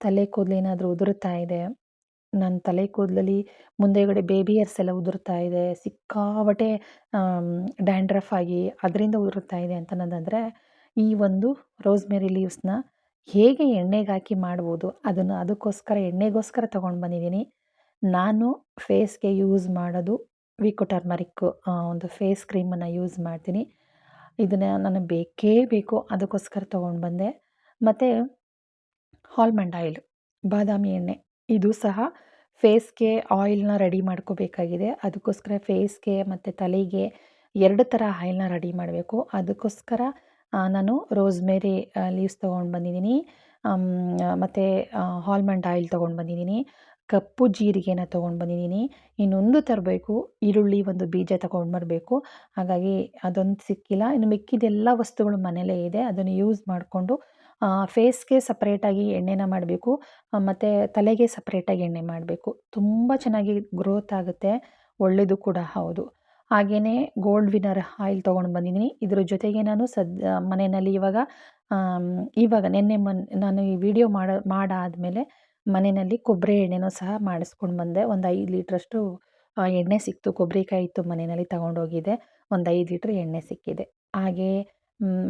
ತಲೆ ಕೂದಲೇನಾದರೂ ಉದುರುತ್ತಾ ಇದೆ? ನನ್ನ ತಲೆ ಕೂದಲಲ್ಲಿ ಮುಂದೆಗಡೆ ಬೇಬಿ ಹೇರ್ಸ್ ಎಲ್ಲ ಉದುರುತ್ತಾ ಇದೆ. ಸಿಕ್ಕಾಪಟ್ಟೆ ಡ್ಯಾಂಡ್ರಫ್ ಆಗಿ ಅದರಿಂದ ಉದುರುತ್ತಾ ಇದೆ ಅಂತ ಅನ್ನೋದಂದರೆ, ಈ ಒಂದು ರೋಸ್ಮೇರಿ ಲೀವ್ಸ್ನ ಹೇಗೆ ಎಣ್ಣೆಗೆ ಹಾಕಿ ಮಾಡ್ಬೋದು? ಅದನ್ನು ಅದಕ್ಕೋಸ್ಕರ, ಎಣ್ಣೆಗೋಸ್ಕರ ತೊಗೊಂಡು ಬಂದಿದ್ದೀನಿ. ನಾನು ಫೇಸ್ಗೆ ಯೂಸ್ ಮಾಡೋದು ವಿಕೋ ಟರ್ಮರಿಕ್ಕು ಒಂದು ಫೇಸ್ ಕ್ರೀಮನ್ನು ಯೂಸ್ ಮಾಡ್ತೀನಿ. ಇದನ್ನು ನನಗೆ ಬೇಕೇ ಬೇಕು ಅದಕ್ಕೋಸ್ಕರ ತೊಗೊಂಡು ಬಂದೆ. ಮತ್ತು ಆಲ್ಮಂಡ್ ಆಯಿಲ್, ಬಾದಾಮಿ ಎಣ್ಣೆ, ಇದು ಸಹ ಫೇಸ್ಗೆ ಆಯಿಲ್ನ ರೆಡಿ ಮಾಡ್ಕೋಬೇಕಾಗಿದೆ. ಅದಕ್ಕೋಸ್ಕರ ಫೇಸ್ಗೆ ಮತ್ತು ತಲೆಗೆ ಎರಡು ಥರ ಆಯಿಲ್ನ ರೆಡಿ ಮಾಡಬೇಕು. ಅದಕ್ಕೋಸ್ಕರ ನಾನು ರೋಸ್ಮೇರಿ ಲೀವ್ಸ್ ತೊಗೊಂಡು ಬಂದಿದ್ದೀನಿ. ಮತ್ತು ಹಾಲ್ಮಂಡ್ ಆಯಿಲ್ ತೊಗೊಂಡು ಬಂದಿದ್ದೀನಿ. ಕಪ್ಪು ಜೀರಿಗೆನ ತೊಗೊಂಡು ಬಂದಿದ್ದೀನಿ. ಇನ್ನೊಂದು ತರಬೇಕು, ಈರುಳ್ಳಿ ಒಂದು ಬೀಜ ತಗೊಂಡು ಬರಬೇಕು. ಹಾಗಾಗಿ ಅದೊಂದು ಸಿಕ್ಕಿಲ್ಲ. ಇನ್ನು ಮಿಕ್ಕಿದೆಲ್ಲ ವಸ್ತುಗಳು ಮನೇಲೇ ಇದೆ. ಅದನ್ನು ಯೂಸ್ ಮಾಡಿಕೊಂಡು ಫೇಸ್ಗೆ ಸಪ್ರೇಟಾಗಿ ಎಣ್ಣೆನ ಮಾಡಬೇಕು. ಮತ್ತು ತಲೆಗೆ ಸಪ್ರೇಟಾಗಿ ಎಣ್ಣೆ ಮಾಡಬೇಕು. ತುಂಬ ಚೆನ್ನಾಗಿ ಗ್ರೋತ್ ಆಗುತ್ತೆ. ಒಳ್ಳೆಯದು ಕೂಡ ಹೌದು. ಹಾಗೆಯೇ ಗೋಲ್ಡ್ ವಿನ್ನರ್ ಆಯಿಲ್ ತೊಗೊಂಡು ಬಂದಿದ್ದೀನಿ. ಇದ್ರ ಜೊತೆಗೆ ನಾನು ಸದ್ ಮನೆಯಲ್ಲಿ ಇವಾಗ ಇವಾಗ ನಿನ್ನೆ ಮನ್, ನಾನು ಈ ವಿಡಿಯೋ ಮಾಡೋ, ಮಾಡಾದಮೇಲೆ ಮನೆಯಲ್ಲಿ ಕೊಬ್ಬರಿ ಎಣ್ಣೆನೂ ಸಹ ಮಾಡಿಸ್ಕೊಂಡು ಬಂದೆ. ಒಂದು ಐದು ಲೀಟ್ರಷ್ಟು ಎಣ್ಣೆ ಸಿಕ್ತು. ಕೊಬ್ಬರಿಕಾಯಿ ಇತ್ತು ಮನೆಯಲ್ಲಿ ತಗೊಂಡೋಗಿದ್ದೆ. ಒಂದು ಐದು ಲೀಟ್ರ್ ಎಣ್ಣೆ ಸಿಕ್ಕಿದೆ. ಹಾಗೇ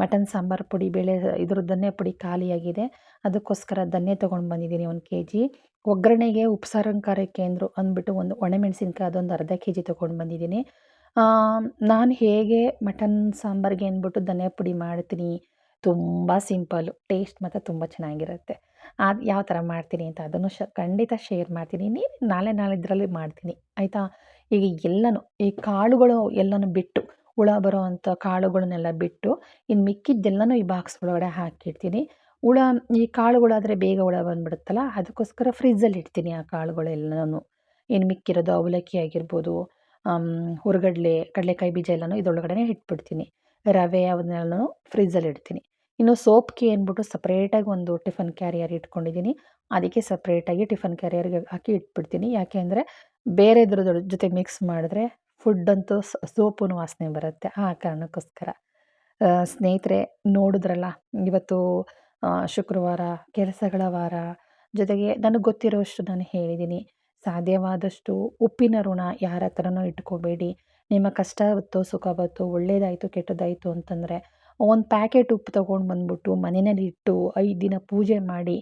ಮಟನ್ ಸಾಂಬಾರು ಪುಡಿ ಬೇಳೆ, ಇದ್ರ ಧನ್ಯ ಪುಡಿ ಖಾಲಿಯಾಗಿದೆ. ಅದಕ್ಕೋಸ್ಕರ ಧನ್ಯ ತೊಗೊಂಡು ಬಂದಿದ್ದೀನಿ ಒಂದು ಕೆ ಜಿ ಒಗ್ಗರಣೆಗೆ ಉಪ್ಸಾರಂಕಾರ ಕೇಂದ್ರ ಅಂದ್ಬಿಟ್ಟು ಒಂದು ಒಣಮೆಣ್ಸಿನ್ಕಾಯಿ ಅದೊಂದು ಅರ್ಧ ಕೆ ಜಿ ತೊಗೊಂಡು ಬಂದಿದ್ದೀನಿ. ನಾನು ಹೇಗೆ ಮಟನ್ ಸಾಂಬಾರಿಗೆ ಅಂದ್ಬಿಟ್ಟು ಧನಿಯಾ ಪುಡಿ ಮಾಡ್ತೀನಿ? ತುಂಬ ಸಿಂಪಲ್ಲು. ಟೇಸ್ಟ್ ಮಾತ್ರ ತುಂಬ ಚೆನ್ನಾಗಿರುತ್ತೆ. ಅದು ಯಾವ ಥರ ಮಾಡ್ತೀನಿ ಅಂತ ಅದನ್ನು ಶ ಖಂಡಿತ ಶೇರ್ ಮಾಡ್ತೀನಿ. ನೀನು ನಾಳೆ ನಾಳಿದ್ರಲ್ಲಿ ಮಾಡ್ತೀನಿ. ಆಯಿತಾ? ಈಗ ಎಲ್ಲನೂ, ಈ ಕಾಳುಗಳು ಎಲ್ಲನೂ ಬಿಟ್ಟು, ಹುಳ ಬರೋ ಅಂಥ ಕಾಳುಗಳನ್ನೆಲ್ಲ ಬಿಟ್ಟು ಇನ್ನು ಮಿಕ್ಕಿದ್ದೆಲ್ಲನೂ ಈ ಬಾಕ್ಸ್ ಒಳಗಡೆ ಹಾಕಿಡ್ತೀನಿ. ಹುಳ, ಈ ಕಾಳುಗಳಾದರೆ ಬೇಗ ಹುಳ ಬಂದ್ಬಿಡುತ್ತಲ್ಲ, ಅದಕ್ಕೋಸ್ಕರ ಫ್ರಿಜ್ಜಲ್ಲಿ ಇಡ್ತೀನಿ ಆ ಕಾಳುಗಳೆಲ್ಲನೂ. ಏನು ಮಿಕ್ಕಿರೋದು ಅವಲಕ್ಕಿ ಆಗಿರ್ಬೋದು ಹುರ್ಗಡ್ಲೆ, ಕಡಲೆಕಾಯಿ ಬೀಜ ಎಲ್ಲನೂ ಇದೊಳಗಡೆ ಇಟ್ಬಿಡ್ತೀನಿ. ರವೆ ಅವನ್ನೆಲ್ಲನೂ ಫ್ರಿಜ್ಜಲ್ಲಿ ಇಡ್ತೀನಿ. ಇನ್ನು ಸೋಪ್ಗೆ ಅಂದ್ಬಿಟ್ಟು ಸಪ್ರೇಟಾಗಿ ಒಂದು ಟಿಫನ್ ಕ್ಯಾರಿಯರ್ ಇಟ್ಕೊಂಡಿದ್ದೀನಿ. ಅದಕ್ಕೆ ಸಪ್ರೇಟಾಗಿ ಟಿಫನ್ ಕ್ಯಾರಿಯರ್ಗೆ ಹಾಕಿ ಇಟ್ಬಿಡ್ತೀನಿ. ಯಾಕೆ ಅಂದರೆ ಬೇರೆದ್ರ ಜೊತೆ ಮಿಕ್ಸ್ ಮಾಡಿದ್ರೆ ಫುಡ್ ಅಂತೂ ಸೋಪು ವಾಸನೆ ಬರುತ್ತೆ. ಆ ಕಾರಣಕ್ಕೋಸ್ಕರ. ಸ್ನೇಹಿತರೆ, ನೋಡಿದ್ರಲ್ಲ, ಇವತ್ತು ಶುಕ್ರವಾರ, ಕೆಲಸಗಳ ವಾರ, ಜೊತೆಗೆ ನನಗೆ ಗೊತ್ತಿರೋಷ್ಟು ನಾನು ಹೇಳಿದ್ದೀನಿ ಸಾಧ್ಯವಾದಷ್ಟು ಉಪ್ಪಿನ ಋಣ ಯಾರ ಹತ್ರನೂ ಇಟ್ಕೋಬೇಡಿ. ನಿಮ್ಮ ಕಷ್ಟ ಬತ್ತೋ ಸುಖ ಬತ್ತೋ ಒಳ್ಳೇದಾಯಿತು, ಕೆಟ್ಟದಾಯಿತು ಅಂತಂದರೆ ಒಂದು ಪ್ಯಾಕೆಟ್ ಉಪ್ಪು ತೊಗೊಂಡು ಬಂದ್ಬಿಟ್ಟು ಮನೆಯಲ್ಲಿ ಇಟ್ಟು ಐದು ದಿನ ಪೂಜೆ ಮಾಡಿ,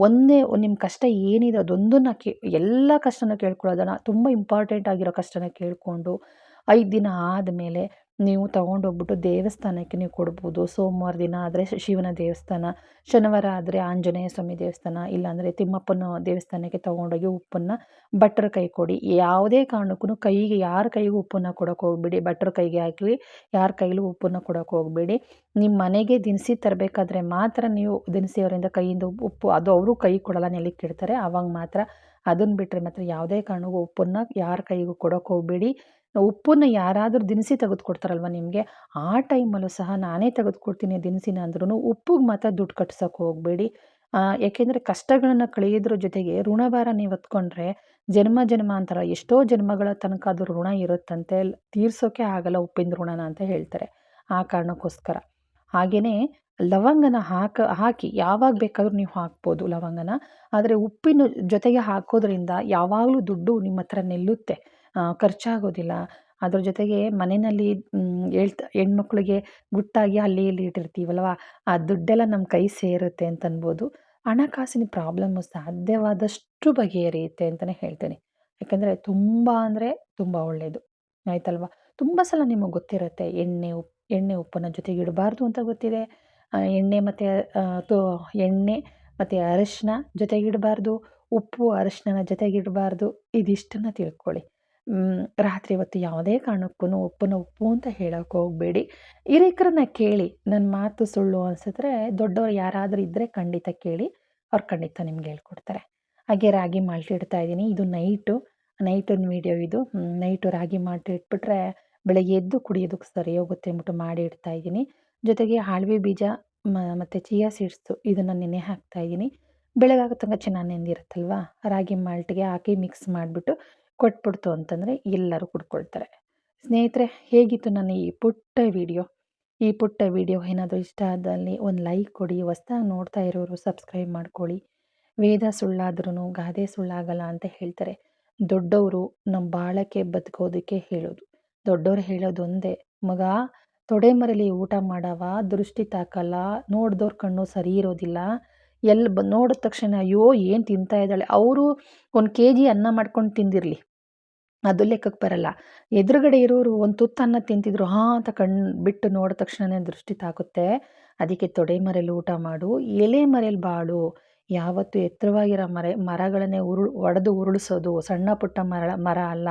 ಒಂದೇ ನಿಮ್ಮ ಕಷ್ಟ ಏನಿದೆ ಅದೊಂದನ್ನು ಕೇ, ಎಲ್ಲ ಕಷ್ಟನ ಕೇಳ್ಕೊಳ್ಳೋದಲ್ಲ ತುಂಬ ಇಂಪಾರ್ಟೆಂಟ್ ಆಗಿರೋ ಕಷ್ಟನ ಕೇಳಿಕೊಂಡು ಐದು ದಿನ ಆದಮೇಲೆ ನೀವು ತೊಗೊಂಡೋಗ್ಬಿಟ್ಟು ದೇವಸ್ಥಾನಕ್ಕೆ ನೀವು ಕೊಡ್ಬೋದು. ಸೋಮವಾರ ದಿನ ಆದರೆ ಶಿವನ ದೇವಸ್ಥಾನ, ಶನಿವಾರ ಆದರೆ ಆಂಜನೇಯ ಸ್ವಾಮಿ ದೇವಸ್ಥಾನ, ಇಲ್ಲಾಂದರೆ ತಿಮ್ಮಪ್ಪನ ದೇವಸ್ಥಾನಕ್ಕೆ ತಗೊಂಡೋಗಿ ಉಪ್ಪನ್ನು ಭಟ್ರ ಕೈ ಕೊಡಿ. ಯಾವುದೇ ಕಾರಣಕ್ಕೂ ಕೈಗೆ, ಯಾರ ಕೈಗೂ ಉಪ್ಪನ್ನು ಕೊಡೋಕೆ ಹೋಗ್ಬೇಡಿ. ಭಟ್ರ ಕೈಗೆ ಹಾಕಿ ಯಾರ ಕೈಲೂ ಉಪ್ಪನ್ನು ಕೊಡೋಕೆ ಹೋಗಬೇಡಿ. ನಿಮ್ಮ ಮನೆಗೆ ದಿನಸಿ ತರಬೇಕಾದ್ರೆ ಮಾತ್ರ ನೀವು ದಿನಸಿ ಅವರಿಂದ ಕೈಯಿಂದ ಉಪ್ಪು, ಅದು ಅವರು ಕೈ ಕೊಡಲ್ಲ ನೆಲಕ್ಕೆ ಇಡ್ತಾರೆ ಆವಾಗ ಮಾತ್ರ ಅದನ್ನು ಬಿಟ್ಟರೆ ಮಾತ್ರ ಯಾವುದೇ ಕಾರಣಕ್ಕೂ ಉಪ್ಪನ್ನು ಯಾರ ಕೈಗೂ ಕೊಡೋಕೆ ಹೋಗಬೇಡಿ. ಉಪ್ಪನ್ನು ಯಾರಾದರೂ ದಿನಸಿ ತೆಗೆದುಕೊಡ್ತಾರಲ್ವ ನಿಮಗೆ, ಆ ಟೈಮಲ್ಲೂ ಸಹ ನಾನೇ ತೆಗೆದುಕೊಡ್ತೀನಿ ದಿನಸಿನ ಅಂದ್ರೂ ಉಪ್ಪಿಗೆ ಮಾತ್ರ ದುಡ್ಡು ಕಟ್ಸೋಕೆ ಹೋಗಬೇಡಿ. ಏಕೆಂದರೆ ಕಷ್ಟಗಳನ್ನು ಕಳೆಯೋದ್ರ ಜೊತೆಗೆ ಋಣಭಾರ ನೀವು ಹೊತ್ಕೊಂಡ್ರೆ ಜನ್ಮ ಜನ್ಮಾಂತರ ಎಷ್ಟೋ ಜನ್ಮಗಳ ತನಕ ಅದು ಋಣ ಇರುತ್ತಂತೆ, ತೀರ್ಸೋಕೆ ಆಗಲ್ಲ ಉಪ್ಪಿನ ಋಣನ ಅಂತ ಹೇಳ್ತಾರೆ ಆ ಕಾರಣಕ್ಕೋಸ್ಕರ. ಹಾಗೆಯೇ ಲವಂಗನ ಹಾಕ, ಹಾಕಿ ಯಾವಾಗ ಬೇಕಾದರೂ ನೀವು ಹಾಕ್ಬೋದು ಲವಂಗನ, ಆದರೆ ಉಪ್ಪಿನ ಜೊತೆಗೆ ಹಾಕೋದ್ರಿಂದ ಯಾವಾಗಲೂ ದುಡ್ಡು ನಿಮ್ಮ ಹತ್ರ ನಿಲ್ಲುತ್ತೆ. ಖರ್ಚಾಗೋದಿಲ್ಲ. ಅದ್ರ ಜೊತೆಗೆ ಮನೆಯಲ್ಲಿ ಹೇಳ್ತಾ, ಹೆಣ್ಮಕ್ಳಿಗೆ ಗುಟ್ಟಾಗಿ ಅಲ್ಲಿ ಇಲ್ಲಿ ಇಟ್ಟಿರ್ತೀವಲ್ವ, ಆ ದುಡ್ಡೆಲ್ಲ ನಮ್ಮ ಕೈ ಸೇರುತ್ತೆ ಅಂತ ಅನ್ಬೋದು. ಹಣಕಾಸಿನ ಪ್ರಾಬ್ಲಮ್ಮು ಸಾಧ್ಯವಾದಷ್ಟು ಬಗೆಹರಿಯುತ್ತೆ ಅಂತಲೇ ಹೇಳ್ತೇನೆ. ಯಾಕಂದರೆ ತುಂಬ ಅಂದರೆ ತುಂಬ ಒಳ್ಳೆಯದು ಆಯ್ತಲ್ವ? ತುಂಬ ಸಲ ನಿಮಗೆ ಗೊತ್ತಿರುತ್ತೆ, ಎಣ್ಣೆ ಉಪ್ಪು ಎಣ್ಣೆ ಉಪ್ಪನ್ನು ಜೊತೆಗೆ ಇಡಬಾರ್ದು ಅಂತ ಗೊತ್ತಿದೆ. ಎಣ್ಣೆ ಮತ್ತು ತು, ಎಣ್ಣೆ ಮತ್ತು ಅರಶಿನ ಜೊತೆಗಿಡಬಾರ್ದು ಉಪ್ಪು ಅರಶಿನ ಜೊತೆಗಿಡಬಾರ್ದು ಇದಿಷ್ಟನ್ನು ತಿಳ್ಕೊಳ್ಳಿ. ರಾತ್ರಿ ಹೊತ್ತು ಯಾವುದೇ ಕಾರಣಕ್ಕೂ ಉಪ್ಪನ್ನ ಉಪ್ಪು ಅಂತ ಹೇಳೋಕೆ ಹೋಗಬೇಡಿ. ಹಿರಿಕರನ್ನ ಕೇಳಿ ನನ್ನ ಮಾತು ಸುಳ್ಳು ಅನಿಸಿದ್ರೆ ದೊಡ್ಡವ್ರು ಯಾರಾದರೂ ಇದ್ದರೆ ಖಂಡಿತ ಕೇಳಿ, ಅವ್ರು ಖಂಡಿತ ನಿಮ್ಗೆ ಹೇಳ್ಕೊಡ್ತಾರೆ. ಹಾಗೆ ರಾಗಿ ಮಾಲ್ಟ್ ಇಡ್ತಾ ಇದ್ದೀನಿ. ಇದು ನೈಟು ನೈಟಿನ ವೀಡಿಯೋ ಇದು. ನೈಟು ರಾಗಿ ಮಾಲ್ಟ್ ಇಟ್ಬಿಟ್ರೆ ಬೆಳಗ್ಗೆ ಎದ್ದು ಕುಡಿಯೋದಕ್ಕೆ ಸರಿ ಹೋಗುತ್ತೆ ಅಂದ್ಬಿಟ್ಟು ಮಾಡಿ ಇಡ್ತಾ ಇದ್ದೀನಿ. ಜೊತೆಗೆ ಹಾಳ್ವಿ ಬೀಜ ಮತ್ತು ಚಿಯಾ ಸೀಡ್ಸು ಇದನ್ನು ನೆನೆ ಹಾಕ್ತಾ ಇದ್ದೀನಿ. ಬೆಳಗಾಗೋ ತನಕ ಚೆನ್ನಾಗಿ ನೆಂದಿರುತ್ತಲ್ವ? ರಾಗಿ ಮಾಲ್ಟ್ಗೆ ಹಾಕಿ ಮಿಕ್ಸ್ ಮಾಡಿಬಿಟ್ಟು ಕೊಟ್ಬಿಡ್ತು ಅಂತಂದರೆ ಎಲ್ಲರೂ ಕುಡ್ಕೊಳ್ತಾರೆ. ಸ್ನೇಹಿತರೆ, ಹೇಗಿತ್ತು ನನ್ನ ಈ ಪುಟ್ಟ ವಿಡಿಯೋ? ಈ ಪುಟ್ಟ ವಿಡಿಯೋ ಏನಾದರೂ ಇಷ್ಟ ಆದಲ್ಲಿ ಒಂದು ಲೈಕ್ ಕೊಡಿ, ಹೊಸ್ದಾಗಿ ನೋಡ್ತಾ ಇರೋರು ಸಬ್ಸ್ಕ್ರೈಬ್ ಮಾಡ್ಕೊಳ್ಳಿ. ವೇದ ಸುಳ್ಳಾದ್ರೂ ಗಾದೆ ಸುಳ್ಳಾಗಲ್ಲ ಅಂತ ಹೇಳ್ತಾರೆ. ದೊಡ್ಡವರು ನಮ್ಮ ಬಾಳಕ್ಕೆ ಬದುಕೋದಕ್ಕೆ ಹೇಳೋದು. ದೊಡ್ಡವ್ರು ಹೇಳೋದು ಒಂದೇ, ಮಗ, ತೊಡೆ ಮರಲಿ ಊಟ ಮಾಡವ, ದೃಷ್ಟಿ ತಾಕಲ್ಲ ನೋಡ್ದವ್ರ ಕಣ್ಣು ಸರಿ ಇರೋದಿಲ್ಲ. ಎಲ್ಲಿ ಬ, ನೋಡಿದ ತಕ್ಷಣ ಅಯ್ಯೋ, ಏನು ತಿಂತಾ ಇದ್ದಾಳೆ? ಅವರು ಒಂದು ಕೆ ಜಿ ಅನ್ನ ಮಾಡ್ಕೊಂಡು ತಿಂದಿರಲಿ. ಅದು ಲೆಕ್ಕಕ್ಕೆ ಬರಲ್ಲ. ಎದುರುಗಡೆ ಇರೋರು ಒಂದು ತುತ್ತನ್ನ ತಿಂತಿದ್ರು, ಹಾಂ ಅಂತ ಕಣ್ಣು ಬಿಟ್ಟು ನೋಡಿದ ತಕ್ಷಣನೇ ದೃಷ್ಟಿ ತಾಕುತ್ತೆ. ಅದಕ್ಕೆ ತೊಡೆ ಮರೆಯಲ್ಲಿ ಊಟ ಮಾಡು, ಎಲೆ ಮರೆಯಲ್ಲಿ ಬಾಳು. ಯಾವತ್ತು ಎತ್ತರವಾಗಿರೋ ಮರ, ಮರಗಳನ್ನೇ ಉರುಳು, ಒಡೆದು ಉರುಳಿಸೋದು ಸಣ್ಣ ಪುಟ್ಟ ಮರ ಮರ ಅಲ್ಲ.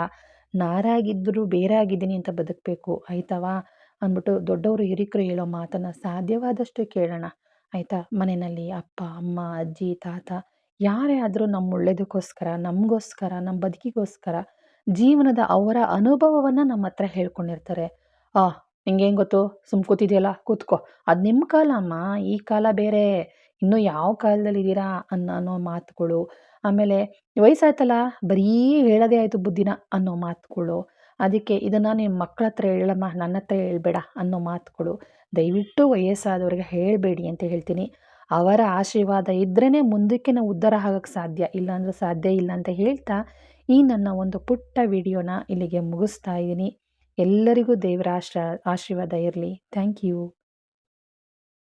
ನಾರಾಗಿದ್ದರೂ ಬೇರಾಗಿದ್ದೀನಿ ಅಂತ ಬದುಕಬೇಕು. ಆಯ್ತವಾ? ಅಂದ್ಬಿಟ್ಟು ದೊಡ್ಡವರು ಹಿರಿಕರು ಹೇಳೋ ಮಾತನ್ನು ಸಾಧ್ಯವಾದಷ್ಟು ಕೇಳೋಣ. ಆಯಿತಾ? ಮನೆಯಲ್ಲಿ ಅಪ್ಪ, ಅಮ್ಮ, ಅಜ್ಜಿ, ತಾತ, ಯಾರೇ ಆದರೂ ನಮ್ಮ ಒಳ್ಳೇದಕ್ಕೋಸ್ಕರ, ನಮಗೋಸ್ಕರ ನಮ್ಮ ಬದುಕಿಗೋಸ್ಕರ ಜೀವನದ ಅವರ ಅನುಭವವನ್ನು ನಮ್ಮ ಹತ್ರ ಹೇಳ್ಕೊಂಡಿರ್ತಾರೆ. ಆ, ನಿಂಗೇನು ಗೊತ್ತು? ಸುಮ್ ಕೂತಿದೆಯಲ್ಲ, ಕೂತ್ಕೋ. ಅದು ನಿಮ್ಮ ಕಾಲ ಅಮ್ಮ, ಈ ಕಾಲ ಬೇರೆ. ಇನ್ನೂ ಯಾವ ಕಾಲದಲ್ಲಿದ್ದೀರಾ ಅನ್ನೋ ಅನ್ನೋ ಮಾತುಗಳು. ಆಮೇಲೆ ವಯಸ್ಸಾಯ್ತಲ್ಲ, ಬರೀ ಹೇಳೋದೇ ಆಯಿತು ಬುದ್ಧಿನ ಅನ್ನೋ ಮಾತುಗಳು. ಅದಕ್ಕೆ ಇದನ್ನು ನಿಮ್ಮ ಮಕ್ಕಳ ಹತ್ರ ಹೇಳಮ್ಮ, ನನ್ನ ಹತ್ರ ಹೇಳ್ಬೇಡ ಅನ್ನೋ ಮಾತುಗಳು. ದಯವಿಟ್ಟು ವಯಸ್ಸಾದವ್ರಿಗೆ ಹೇಳಬೇಡಿ ಅಂತ ಹೇಳ್ತೀನಿ. ಅವರ ಆಶೀರ್ವಾದ ಇದ್ರೇ ಮುಂದಕ್ಕೆ ನಾವು ಉದ್ಧಾರ ಆಗೋಕ್ಕೆ ಸಾಧ್ಯ. ಇಲ್ಲಾಂದ್ರೆ ಸಾಧ್ಯ ಇಲ್ಲ ಅಂತ ಹೇಳ್ತಾ ಈ ನನ್ನ ಒಂದು ಪುಟ್ಟ ವಿಡಿಯೋನ ಇಲ್ಲಿಗೆ ಮುಗಿಸ್ತಾ ಇದ್ದೀನಿ. ಎಲ್ಲರಿಗೂ ದೇವರ ಆಶ್ರ, ಆಶೀರ್ವಾದ ಇರಲಿ. Thank you.